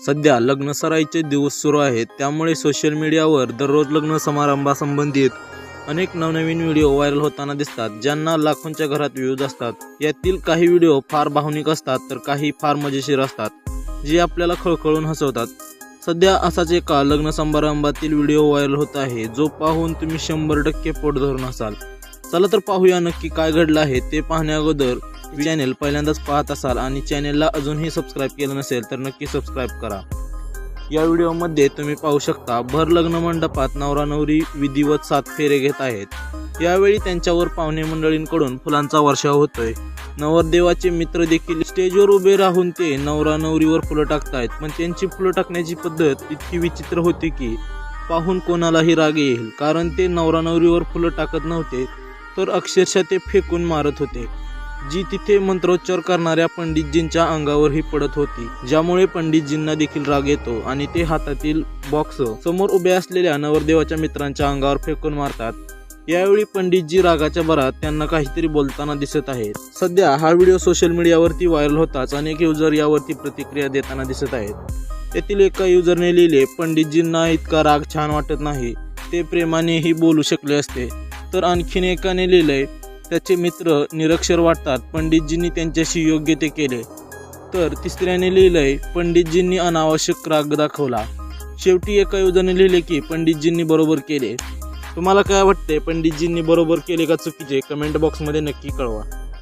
सध्या लग्न सराईचे दिवस सुरू आहेत त्यामुळे सोशल मीडियावर दररोज लग्न समारंभासंबंधित अनेक नवनवीन व्हिडिओ व्हायरल होताना दिसतात ज्यांना लाखोंच्या घरात व्ह्यूज असतात. यातील काही व्हिडिओ फार भावनिक असतात तर काही फार मजेशीर असतात जे आपल्याला खळखळून हसवतात. सध्या असाच एका लग्न समारंभातील व्हिडिओ व्हायरल होत आहे जो पाहून तुम्ही शंभर टक्के पोट धरून असाल. चला तर पाहूया नक्की काय घडलं आहे ते पाहण्याअगोदर चॅनेल पहिल्यांदाच पाहत असाल आणि चॅनेलला अजूनही सबस्क्राईब केलं नसेल तर नक्की सबस्क्राईब करा. या व्हिडिओमध्ये तुम्ही पाहू शकता भर लग्न मंडपात नवरा नवरी विधिवत सात फेरे घेत आहेत. यावेळी त्यांच्यावर पाहुणे मंडळींकडून फुलांचा वर्षाव होतोय. नवरदेवाचे मित्र देखील स्टेजवर उभे राहून ते नवरा नवरीवर फुलं टाकतायत. पण त्यांची फुलं टाकण्याची पद्धत इतकी विचित्र होती की पाहून कोणालाही राग येईल. कारण ते नवरा नवरीवर फुलं टाकत नव्हते तर अक्षरशः ते फेकून मारत होते. जी तिथे मंत्रोच्चार करणाऱ्या पंडितजींच्या अंगावरही पडत होती ज्यामुळे पंडितजींना देखील राग येतो आणि ते हातातील बॉक्स समोर उभे असलेल्या नवरदेवाच्या मित्रांच्या अंगावर फेकून मारतात. यावेळी पंडितजी रागाच्या भरात त्यांना काहीतरी बोलताना दिसत आहेत. सध्या हा व्हिडिओ सोशल मीडियावरती व्हायरल होताच अनेक युजर यावरती प्रतिक्रिया देताना दिसत आहेत. येथील एका युजरने लिहिले पंडितजींना इतका राग छान वाटत नाही. ते प्रेमानेही बोलू शकले असते. तर आणखीन एकाने लिहिलंय त्याचे मित्र निरक्षर वाटतात. पंडितजींनी त्यांच्याशी योग्य ते केले. तर तिसऱ्याने लिहिलंय पंडितजींनी अनावश्यक राग दाखवला. शेवटी एका योजने लिहिले की पंडितजींनी बरोबर केले. तुम्हाला काय वाटते पंडितजींनी बरोबर केले का चुकीचे? कमेंट बॉक्समध्ये नक्की कळवा.